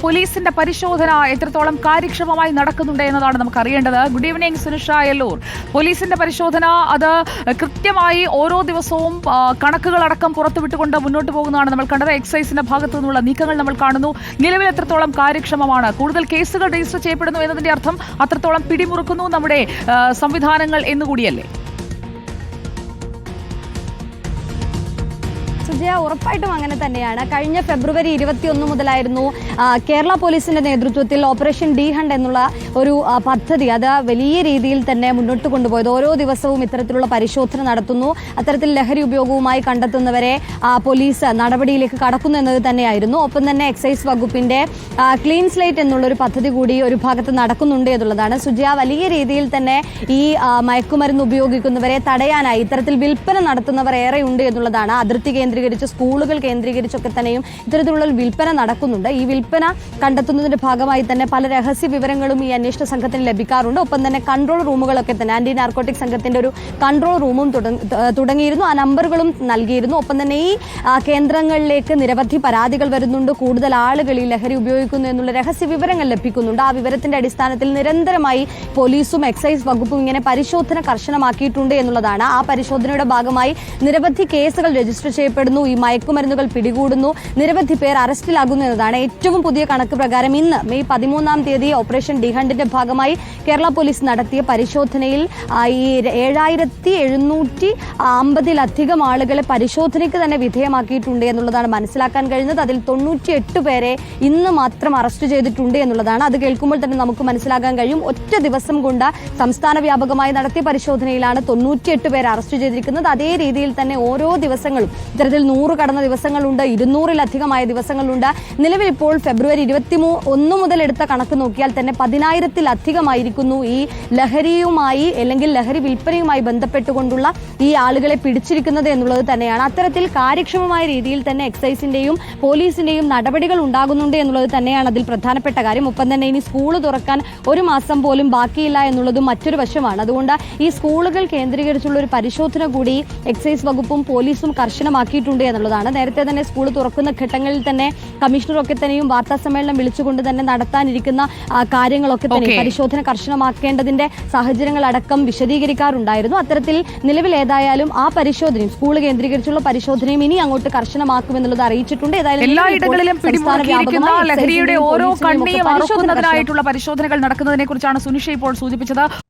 പോലീസിന്റെ പരിശോധന എത്രത്തോളം കാര്യക്ഷമമായി നടക്കുന്നുണ്ട് എന്നതാണ് നമുക്ക് അറിയേണ്ടത് ഗുഡ് ഈവനിങ് സുനിഷ എല്ലൂർ. പോലീസിന്റെ പരിശോധന അത് കൃത്യമായി ഓരോ ദിവസവും കണക്കുകളടക്കം പുറത്തുവിട്ടുകൊണ്ട് മുന്നോട്ട് പോകുന്നതാണ് നമ്മൾ കണ്ടത്. എക്സൈസിന്റെ ഭാഗത്തു നിന്നുള്ള നീക്കങ്ങൾ നമ്മൾ കാണുന്നു. നിലവിൽ എത്രത്തോളം കാര്യക്ഷമമാണ്? കൂടുതൽ കേസുകൾ രജിസ്റ്റർ ചെയ്യപ്പെടുന്നു എന്നതിന്റെ അർത്ഥം അത്രത്തോളം പിടിമുറുക്കുന്നു നമ്മുടെ സംവിധാനങ്ങൾ എന്നുകൂടിയല്ലേ? സുജയ ഉറപ്പായിട്ടും അങ്ങനെ തന്നെയാണ്. കഴിഞ്ഞ ഫെബ്രുവരി ഇരുപത്തിയൊന്ന് മുതലായിരുന്നു കേരള പോലീസിന്റെ നേതൃത്വത്തിൽ ഓപ്പറേഷൻ ഡി ഹണ്ട് എന്നുള്ള ഒരു പദ്ധതി അത് വലിയ രീതിയിൽ തന്നെ മുന്നോട്ട് കൊണ്ടുപോയത്. ഓരോ ദിവസവും ഇത്തരത്തിലുള്ള പരിശോധന നടത്തുന്നു. അത്തരത്തിൽ ലഹരി ഉപയോഗവുമായി കണ്ടെത്തുന്നവരെ പോലീസ് നടപടിയിലേക്ക് കടക്കുന്നു എന്നത് തന്നെയായിരുന്നു. ഒപ്പം തന്നെ എക്സൈസ് വകുപ്പിന്റെ ക്ലീൻ സ്ലേറ്റ് എന്നുള്ള ഒരു പദ്ധതി കൂടി ഒരു ഭാഗത്ത് നടക്കുന്നുണ്ട് എന്നുള്ളതാണ്. സുജയ വലിയ രീതിയിൽ തന്നെ ഈ മയക്കുമരുന്ന് ഉപയോഗിക്കുന്നവരെ തടയാനായി ഇത്തരത്തിൽ വിൽപ്പന നടത്തുന്നവർ ഉണ്ട് എന്നുള്ളതാണ് അതിർത്തി കേന്ദ്രീകരിച്ച് സ്കൂളുകൾ കേന്ദ്രീകരിച്ചൊക്കെ തന്നെയും ഇത്തരത്തിലുള്ള വിൽപ്പന നടക്കുന്നുണ്ട്. ഈ വിൽപ്പന കണ്ടെത്തുന്നതിന്റെ ഭാഗമായി തന്നെ പല രഹസ്യ വിവരങ്ങളും ഈ അന്വേഷണ സംഘത്തിന് ലഭിക്കാറുണ്ട്. ഒപ്പം തന്നെ കൺട്രോൾ റൂമുകളൊക്കെ തന്നെ ആന്റി നാർക്കോട്ടിക് സംഘത്തിന്റെ ഒരു കൺട്രോൾ റൂമും തുടങ്ങിയിരുന്നു. ആ നമ്പറുകളും നൽകിയിരുന്നു. ഒപ്പം തന്നെ ഈ കേന്ദ്രങ്ങളിലേക്ക് നിരവധി പരാതികൾ വരുന്നുണ്ട്. കൂടുതൽ ആളുകൾ ഈ ലഹരി ഉപയോഗിക്കുന്നു എന്നുള്ള രഹസ്യ വിവരങ്ങൾ ലഭിക്കുന്നുണ്ട്. ആ വിവരത്തിന്റെ അടിസ്ഥാനത്തിൽ നിരന്തരമായി പോലീസും എക്സൈസ് വകുപ്പും ഇങ്ങനെ പരിശോധന കർശനമാക്കിയിട്ടുണ്ട് എന്നുള്ളതാണ്. ആ പരിശോധനയുടെ ഭാഗമായി നിരവധി കേസുകൾ രജിസ്റ്റർ ചെയ്യപ്പെടുന്നു. ഈ മയക്കുമരുന്നുകൾ പിടികൂടുന്നു. നിരവധി പേർ അറസ്റ്റിലാകുന്നു എന്നതാണ് ഏറ്റവും പുതിയ കണക്ക് പ്രകാരം. ഇന്ന് മെയ് പതിമൂന്നാം തീയതി ഓപ്പറേഷൻ ഡിഹണ്ടിന്റെ ഭാഗമായി കേരള പോലീസ് നടത്തിയ പരിശോധനയിൽ ഈ ഏഴായിരത്തി എഴുന്നൂറ്റി അമ്പതിലധികം ആളുകളെ പരിശോധനയ്ക്ക് തന്നെ വിധേയമാക്കിയിട്ടുണ്ട് എന്നുള്ളതാണ് മനസ്സിലാക്കാൻ കഴിഞ്ഞത്. അതിൽ തൊണ്ണൂറ്റി എട്ട് പേരെ ഇന്ന് മാത്രം അറസ്റ്റ് ചെയ്തിട്ടുണ്ട് എന്നുള്ളതാണ്. അത് കേൾക്കുമ്പോൾ തന്നെ നമുക്ക് മനസ്സിലാക്കാൻ കഴിയും. ഒറ്റ ദിവസം കൊണ്ട് സംസ്ഥാന വ്യാപകമായി നടത്തിയ പരിശോധനയിലാണ് തൊണ്ണൂറ്റിയെട്ട് പേരെ അറസ്റ്റ് ചെയ്തിരിക്കുന്നത്. അതേ രീതിയിൽ തന്നെ ഓരോ ദിവസങ്ങളും ഇത്തരത്തിൽ നൂറ് കടന്ന ദിവസങ്ങളുണ്ട് ഇരുന്നൂറിലധികമായ ദിവസങ്ങളുണ്ട്. നിലവിൽ ഇപ്പോൾ ഫെബ്രുവരി ഇരുപത്തി ഒന്ന് മുതൽ എടുത്ത കണക്ക് നോക്കിയാൽ തന്നെ പതിനായിരത്തിലധികമായിരിക്കുന്നു ഈ ലഹരിയുമായി അല്ലെങ്കിൽ ലഹരി വിൽപ്പനയുമായി ബന്ധപ്പെട്ടുകൊണ്ടുള്ള ഈ ആളുകളെ പിടിച്ചിരിക്കുന്നത് എന്നുള്ളത് തന്നെയാണ്. അത്തരത്തിൽ കാര്യക്ഷമമായ രീതിയിൽ തന്നെ എക്സൈസിന്റെയും പോലീസിന്റെയും നടപടികൾ ഉണ്ടാകുന്നുണ്ട് എന്നുള്ളത് തന്നെയാണ് അതിൽ പ്രധാനപ്പെട്ട കാര്യം. ഒപ്പം തന്നെ ഇനി സ്കൂൾ തുറക്കാൻ ഒരു മാസം പോലും ബാക്കിയില്ല എന്നുള്ളതും മറ്റൊരു വശമാണ്. അതുകൊണ്ട് ഈ സ്കൂളുകൾ കേന്ദ്രീകരിച്ചുള്ള ഒരു പരിശോധന കൂടി എക്സൈസ് വകുപ്പും പോലീസും കർശനമാക്കിയിട്ടുണ്ട്. എന്നുള്ളതാണ്. നേരത്തെ തന്നെ സ്കൂൾ തുറക്കുന്ന ഘട്ടങ്ങളിൽ തന്നെ കമ്മീഷണറൊക്കെ തന്നെയും വാർത്താ സമ്മേളനം വിളിച്ചുകൊണ്ട് തന്നെ നടത്താനിരിക്കുന്ന കാര്യങ്ങളൊക്കെ തന്നെ. പരിശോധന കർശനമാക്കേണ്ടതിന്റെ സാഹചര്യങ്ങൾ അടക്കം വിശദീകരിക്കാറുണ്ടായിരുന്നു. അത്തരത്തിൽ നിലവിൽ ഏതായാലും ആ പരിശോധനയും സ്കൂൾ കേന്ദ്രീകരിച്ചുള്ള പരിശോധനയും ഇനി അങ്ങോട്ട് കർശനമാക്കും എന്നുള്ളത് അറിയിച്ചിട്ടുണ്ട്. ഏതായാലും എല്ലായിടങ്ങളിലും ലഹരിയുടെ ഓരോ കണ്ണിയും പരിശോധനകൾ നടക്കുന്നതിനെ കുറിച്ചാണ് സുനിഷ ഇപ്പോൾ സൂചിപ്പിച്ചത്.